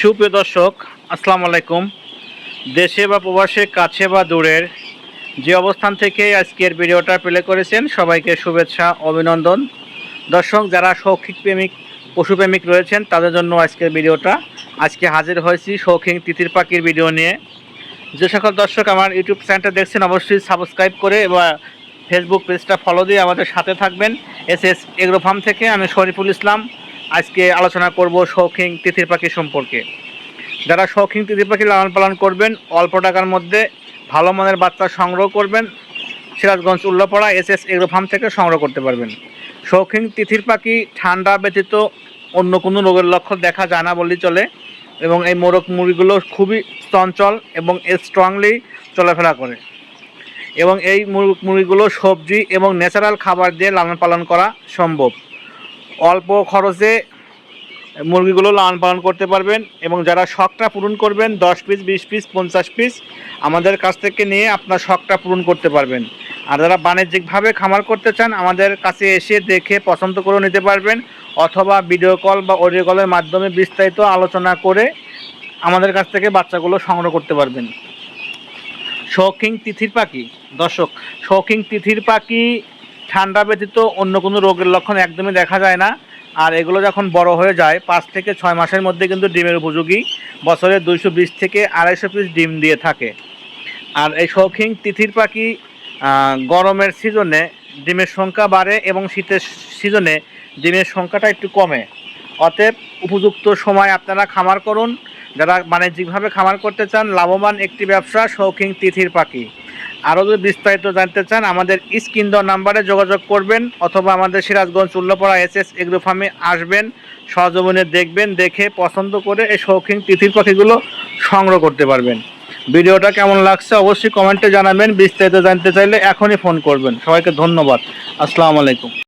সুপ্রিয় দর্শক, আসসালামু আলাইকুম। দেশে বা প্রবাসে, কাছে বা দূরের যে অবস্থান থেকে আজকের ভিডিওটা প্লে করেছেন, সবাইকে শুভেচ্ছা, অভিনন্দন। দর্শক, যারা শৌখিক প্রেমিক পশুপ্রেমিক রয়েছেন, তাদের জন্য আজকের ভিডিওটা। আজকে হাজির হয়েছি শৌখিন তিতির পাখির ভিডিও নিয়ে। যে সকল দর্শক আমার ইউটিউব চ্যানেলটা দেখছেন, অবশ্যই সাবস্ক্রাইব করে বা ফেসবুক পেজটা ফলো দিয়ে আমাদের সাথে থাকবেন। এস এস এগ্রো ফার্ম থেকে আমি শরীফুল ইসলাম। আজকে আলোচনা করব শৌখিন তিথির পাখি সম্পর্কে। যারা শৌখিন তিথির পাখি লালন পালন করবেন, অল্প টাকার মধ্যে ভালো মানের বাচ্চা সংগ্রহ করবেন, Sirajganj Ullapara S S agro farm থেকে সংগ্রহ করতে পারবেন। শৌখিন তিথির পাখি ঠান্ডা ব্যতীত অন্য কোনো রোগের লক্ষণ দেখা যায় না বললেই চলে এবং এই মোরগ মুরগিগুলো খুবই চঞ্চল এবং স্ট্রংলি চলাফেরা করে। এবং এই মুরগ মুরগিগুলো সবজি এবং ন্যাচারাল খাবার দিয়ে লালন পালন করা সম্ভব। অল্প খরচে মুরগিগুলো লালন পালন করতে পারবেন এবং যারা শখটা পূরণ করবেন, দশ পিস বিশ পিস পঞ্চাশ পিস আমাদের কাছ থেকে নিয়ে আপনার শখটা পূরণ করতে পারবেন। আর যারা বাণিজ্যিকভাবে খামার করতে চান, আমাদের কাছে এসে দেখে পছন্দ করে নিতে পারবেন অথবা ভিডিও কল বা অডিও কলের মাধ্যমে বিস্তারিত আলোচনা করে আমাদের কাছ থেকে বাচ্চাগুলো সংগ্রহ করতে পারবেন। শৌখিন তিথির পাখি, দর্শক, শৌখিন তিথির পাখি ঠান্ডা ব্যতীত অন্য কোনো রোগের লক্ষণ একদমই দেখা যায় না। আর এগুলো যখন বড় হয়ে যায়, পাঁচ থেকে ছয় মাসের মধ্যে কিন্তু ডিমের উপযোগী। বছরে দুইশো বিশ থেকে আড়াইশো পিস ডিম দিয়ে থাকে। আর এই শৌখিন তিথির পাখি গরমের সিজনে ডিমের সংখ্যা বাড়ে এবং শীতের সিজনে ডিমের সংখ্যাটা একটু কমে। অতএব উপযুক্ত সময় আপনারা খামার করুন। যারা বাণিজ্যিকভাবে খামার করতে চান, লাভবান একটি ব্যবসা শৌখিন তিথির পাখি। আরও যদি বিস্তারিত জানতে চান, আমাদের স্ক্রিন দেওয়া নাম্বারে যোগাযোগ করবেন অথবা আমাদের Sirajganj Ullapara S S agro ফার্মে আসবেন, সহজমনে দেখবেন, দেখে পছন্দ করে এই শৌখিন তিথির পাখিগুলো সংগ্রহ করতে পারবেন। ভিডিওটা কেমন লাগছে অবশ্যই কমেন্টে জানাবেন, বিস্তারিত জানতে চাইলে এখনই ফোন করবেন। সবাইকে ধন্যবাদ। আসসালামু আলাইকুম।